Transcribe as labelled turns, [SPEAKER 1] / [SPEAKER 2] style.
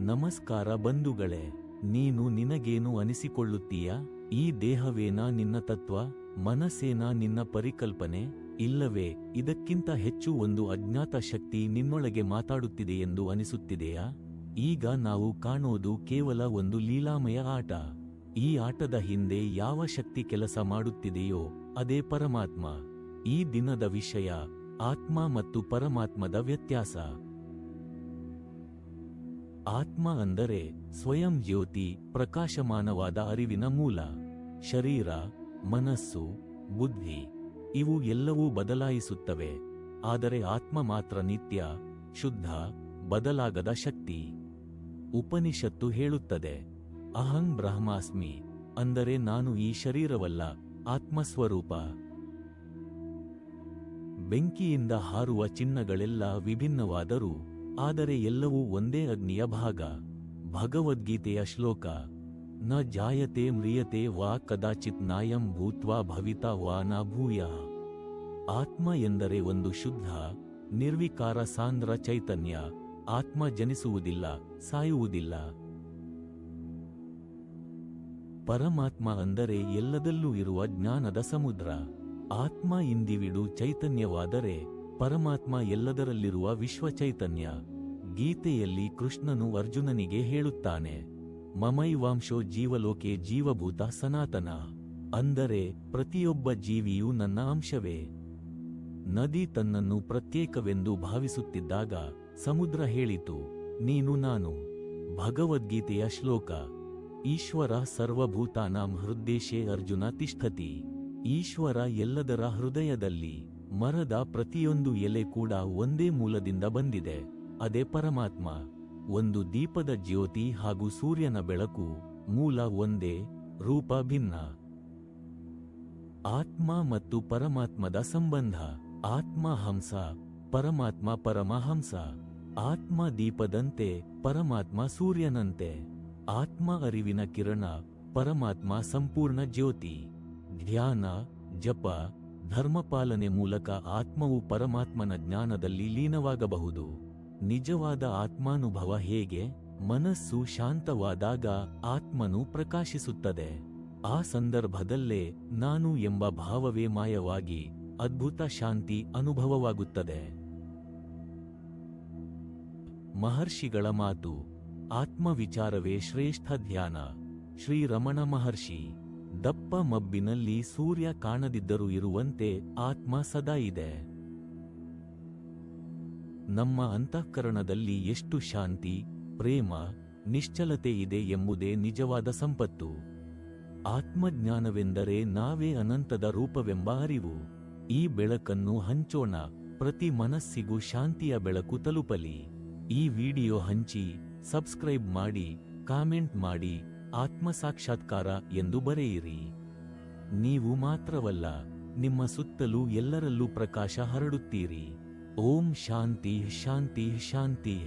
[SPEAKER 1] ನಮಸ್ಕಾರ ಬಂಧುಗಳೇ, ನೀನು ನಿನಗೇನು ಅನಿಸಿಕೊಳ್ಳುತ್ತೀಯ? ಈ ದೇಹವೇನಾ ನಿನ್ನ ತತ್ವ, ಮನಸ್ಸೇನಾ ನಿನ್ನ ಪರಿಕಲ್ಪನೆ? ಇಲ್ಲವೇ, ಇದಕ್ಕಿಂತ ಹೆಚ್ಚು ಒಂದು ಅಜ್ಞಾತ ಶಕ್ತಿ ನಿನ್ನೊಳಗೆ ಮಾತಾಡುತ್ತಿದೆ ಎಂದು ಅನಿಸುತ್ತಿದೆಯಾ? ಈಗ ನಾವು ಕಾಣೋದು ಕೇವಲ ಒಂದು ಲೀಲಾಮಯ ಆಟ. ಈ ಆಟದ ಹಿಂದೆ ಯಾವ ಶಕ್ತಿ ಕೆಲಸ ಮಾಡುತ್ತಿದೆಯೋ, ಅದೇ ಪರಮಾತ್ಮ. ಈ ದಿನದ ವಿಷಯ, ಆತ್ಮ ಮತ್ತು ಪರಮಾತ್ಮದ ವ್ಯತ್ಯಾಸ. ಆತ್ಮ ಅಂದರೆ ಸ್ವಯಂ ಜ್ಯೋತಿ ಪ್ರಕಾಶಮಾನವಾದ ಅರಿವಿನ ಮೂಲ. ಶರೀರ, ಮನಸ್ಸು, ಬುದ್ಧಿ ಇವು ಎಲ್ಲವೂ ಬದಲಾಯಿಸುತ್ತವೆ. ಆದರೆ ಆತ್ಮ ಮಾತ್ರ ನಿತ್ಯ, ಶುದ್ಧ, ಬದಲಾಗದ ಶಕ್ತಿ. ಉಪನಿಷತ್ತು ಹೇಳುತ್ತದೆ, ಅಹಂ ಬ್ರಹ್ಮಾಸ್ಮಿ ಅಂದರೆ ನಾನು ಈ ಶರೀರವಲ್ಲ, ಆತ್ಮಸ್ವರೂಪ. ಬೆಂಕಿಯಿಂದ ಹಾರುವ ಚಿನ್ನಗಳೆಲ್ಲ ವಿಭಿನ್ನವಾದರೂ ಆದರೆ ಎಲ್ಲವೂ ಒಂದೇ ಅಗ್ನಿಯ ಭಾಗ. ಭಗವದ್ಗೀತೆಯ ಶ್ಲೋಕ. ನ ಜಾಯತೆ ಮ್ರಿಯತೆ ವಾ ಕದಾಚಿತ್ ನಾಯಂ ಭೂತ್ವಾ ಭವಿತಾ ವಾ ನ ಭೂಯ. ಆತ್ಮ ಎಂದರೆ ಒಂದು ಶುದ್ಧ, ನಿರ್ವಿಕಾರ ಸಾಂದ್ರ ಚೈತನ್ಯ. ಆತ್ಮ ಜನಿಸುವುದಿಲ್ಲ, ಸಾಯುವುದಿಲ್ಲ. ಪರಮಾತ್ಮ ಅಂದರೆ ಎಲ್ಲದಲ್ಲೂ ಇರುವ ಜ್ಞಾನದ ಸಮುದ್ರ. ಆತ್ಮ ಇಂದಿವಿಡು ಚೈತನ್ಯವಾದರೆ ಪರಮಾತ್ಮ ಎಲ್ಲದರಲ್ಲಿರುವ ವಿಶ್ವಚೈತನ್ಯ. ಗೀತೆಯಲ್ಲಿ ಕೃಷ್ಣನು ಅರ್ಜುನನಿಗೆ ಹೇಳುತ್ತಾನೆ, ಮಮೈವಾಂಶೋ ಜೀವಲೋಕೆ ಜೀವಭೂತ ಸನಾತನ. ಅಂದರೆ ಪ್ರತಿಯೊಬ್ಬ ಜೀವಿಯೂ ನನ್ನ ಅಂಶವೇ. ನದಿ ತನ್ನನ್ನು ಪ್ರತ್ಯೇಕವೆಂದು ಭಾವಿಸುತ್ತಿದ್ದಾಗ ಸಮುದ್ರ ಹೇಳಿತು, ನೀನು ನಾನು. ಭಗವದ್ಗೀತೆಯ ಶ್ಲೋಕ. ಈಶ್ವರ ಸರ್ವಭೂತಾನಾಂ ಹೃದ್ದೇಶೇ ಅರ್ಜುನ ತಿಷ್ಠತಿ. ಈಶ್ವರ ಎಲ್ಲದರ ಹೃದಯದಲ್ಲಿ. ಮರದ ಪ್ರತಿಯೊಂದು ಎಲೆ ಕೂಡ ಒಂದೇ ಮೂಲದಿಂದ ಬಂದಿದೆ. ಅದೇ ಪರಮಾತ್ಮ, ಒಂದು ದೀಪದ ಜ್ಯೋತಿ ಹಾಗೂ ಸೂರ್ಯನ ಬೆಳಕು, ಮೂಲ ಒಂದೇ, ರೂಪ ಭಿನ್ನ. ಆತ್ಮ ಮತ್ತು ಪರಮಾತ್ಮದ ಸಂಬಂಧ, ಆತ್ಮ ಹಂಸ, ಪರಮಾತ್ಮ ಪರಮಹಂಸ ಆತ್ಮ ದೀಪದಂತೆ, ಪರಮಾತ್ಮ ಸೂರ್ಯನಂತೆ. ಆತ್ಮ ಅರಿವಿನ ಕಿರಣ, ಪರಮಾತ್ಮ ಸಂಪೂರ್ಣ ಜ್ಯೋತಿ. ಧ್ಯಾನ, ಜಪ ಧರ್ಮಪಾಲನೆ ಮೂಲಕ ಆತ್ಮವು ಪರಮಾತ್ಮನ ಜ್ಞಾನದಲ್ಲಿ ಲೀನವಾಗಬಹುದು. ನಿಜವಾದ ಆತ್ಮಾನುಭವ ಹೇಗೆ? ಮನಸ್ಸು ಶಾಂತವಾದಾಗ ಆತ್ಮನು ಪ್ರಕಾಶಿಸುತ್ತದೆ. ಆ ಸಂದರ್ಭದಲ್ಲೇ ನಾನು ಎಂಬ ಭಾವವೇ ಮಾಯವಾಗಿ ಅದ್ಭುತ ಶಾಂತಿ ಅನುಭವವಾಗುತ್ತದೆ. ಮಹರ್ಷಿಗಳ ಮಾತು, ಆತ್ಮವಿಚಾರವೇ ಶ್ರೇಷ್ಠ ಧ್ಯಾನ. ಶ್ರೀರಮಣ ಮಹರ್ಷಿ ದಪ್ಪ ಮಬ್ಬಿನಲ್ಲಿ ಸೂರ್ಯ ಕಾಣದಿದ್ದರೂ ಇರುವಂತೆ ಆತ್ಮ ಸದಾ ಇದೆ. ನಮ್ಮ ಅಂತಃಕರಣದಲ್ಲಿ ಎಷ್ಟು ಶಾಂತಿ, ಪ್ರೇಮ, ನಿಶ್ಚಲತೆ ಇದೆ ಎಂಬುದೇ ನಿಜವಾದ ಸಂಪತ್ತು. ಆತ್ಮಜ್ಞಾನವೆಂದರೆ ನಾವೇ ಅನಂತದ ರೂಪವೆಂಬ ಅರಿವು. ಈ ಬೆಳಕನ್ನು ಹಂಚೋಣ, ಪ್ರತಿ ಮನಸ್ಸಿಗೂ ಶಾಂತಿಯ ಬೆಳಕು ತಲುಪಲಿ. ಈ ವಿಡಿಯೋ ಹಂಚಿ, ಸಬ್ಸ್ಕ್ರೈಬ್ ಮಾಡಿ, ಕಾಮೆಂಟ್ ಮಾಡಿ ಆತ್ಮ ಸಾಕ್ಷಾತ್ಕಾರ ಎಂದು ಬರೆಯಿರಿ. ನೀವು ಮಾತ್ರವಲ್ಲ, ನಿಮ್ಮ ಸುತ್ತಲೂ ಎಲ್ಲರಲ್ಲೂ ಪ್ರಕಾಶ ಹರಡುತ್ತೀರಿ. ಓಂ ಶಾಂತಿ ಶಾಂತಿ ಶಾಂತಿ.